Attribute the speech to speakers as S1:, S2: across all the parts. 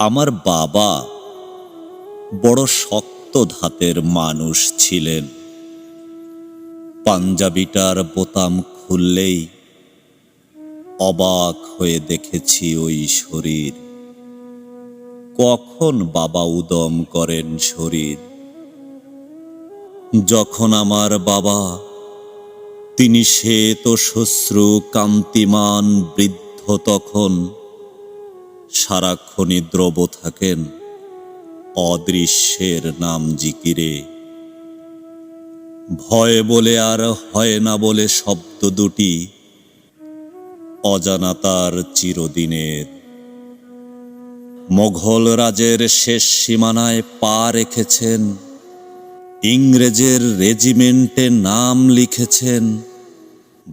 S1: আমার বাবা বড় শক্ত ধাতের মানুষ ছিলেন। পাঞ্জাবিটার বোতাম খুললেই অবাক হয়ে দেখেছি ওই শরীর। কখন বাবা উদম করেন শরীর? যখন আমার বাবা, তিনি শ্বেত শ্বশ্রু কান্তিমান বৃদ্ধ তখন সারাক্ষণই দ্রব থাকেন। অদৃশ্যের নাম জিকিরে। ভয় বলে আর হয় না বলে শব্দ দুটি। অজানাতার চিরদিনের। মোঘল রাজের শেষ সীমানায় পা রেখেছেন। ইংরেজের রেজিমেন্টে নাম লিখেছেন।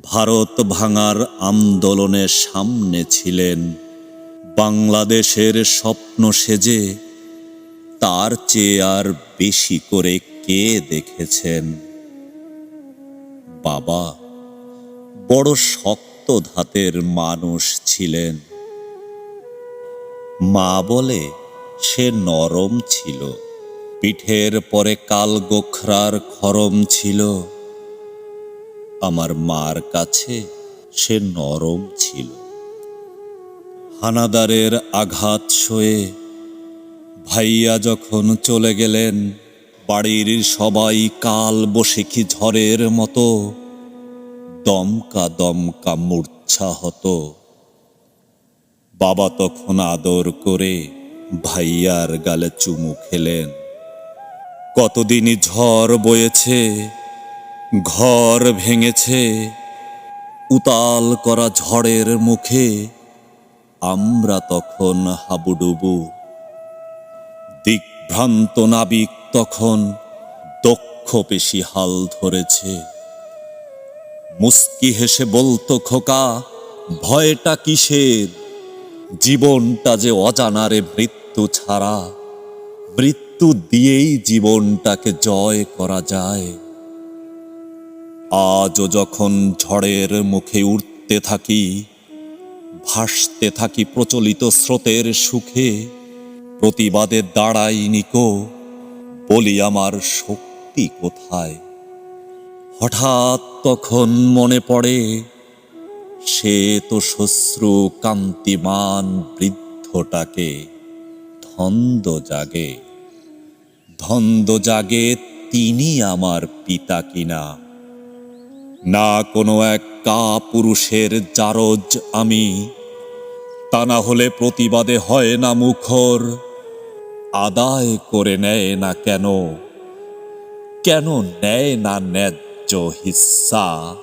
S1: ভারত ভাঙার আন্দোলনে সামনে ছিলেন। বাংলাদেশের স্বপ্ন সেজে তার চেয়ে আর বেশি করে কে দেখেছেন? বাবা, বড় শক্ত ধাতের মানুষ ছিলেন। মা বলে সে নরম ছিল। পিঠের পরে কাল গোখরার খরম ছিল। আমার মার কাছে সে নরম ছিল। হানাদারের আঘাত সয়ে ভাইয়া যখন চলে গেলেন, বাড়ির সবাই কাল বসেখি ঝড়ের মতো দমকা দমকা মূর্ছা হতো। বাবা তখন আদর করে ভাইয়ার গালে চুমু খেলেন। কতদিনই ঝড় বয়েছে, ঘর ভেঙেছে, উতাল করা ঝড়ের মুখে আমরা তখন হাবুডুবু। দিগ্ভ্রান্ত নাবিক তখন দক্ষ পেশি হাল ধরেছে। মুস্কি হেসে বলতো, খোকা, ভয়টা কিসের? জীবনটা যে অজানারে মৃত্যু ছাড়া, মৃত্যু দিয়েই জীবনটাকে জয় করা যায়। আজও যখন ঝড়ের মুখে উঠতে থাকি ভাসতে থাকি প্রচলিত স্রোতের সুখে, প্রতিবাদে দাঁড়াই নিকো, বলি আমার শক্তি কোথায়? হঠাৎ তখন মনে পড়ে, সে তো শ্বশ্রু কান্তিমান বৃদ্ধটাকে ধন্দ জাগে। ধন্দ জাগে তিনি আমার পিতা কিনা? না কোনো এক কা পুরুষের জারজ আমি। তা না হলে প্রতিবাদে হয় না মুখর। আদায় করে নেয় না কেন? কেন নেয় না ন্যায্য হিস্সা?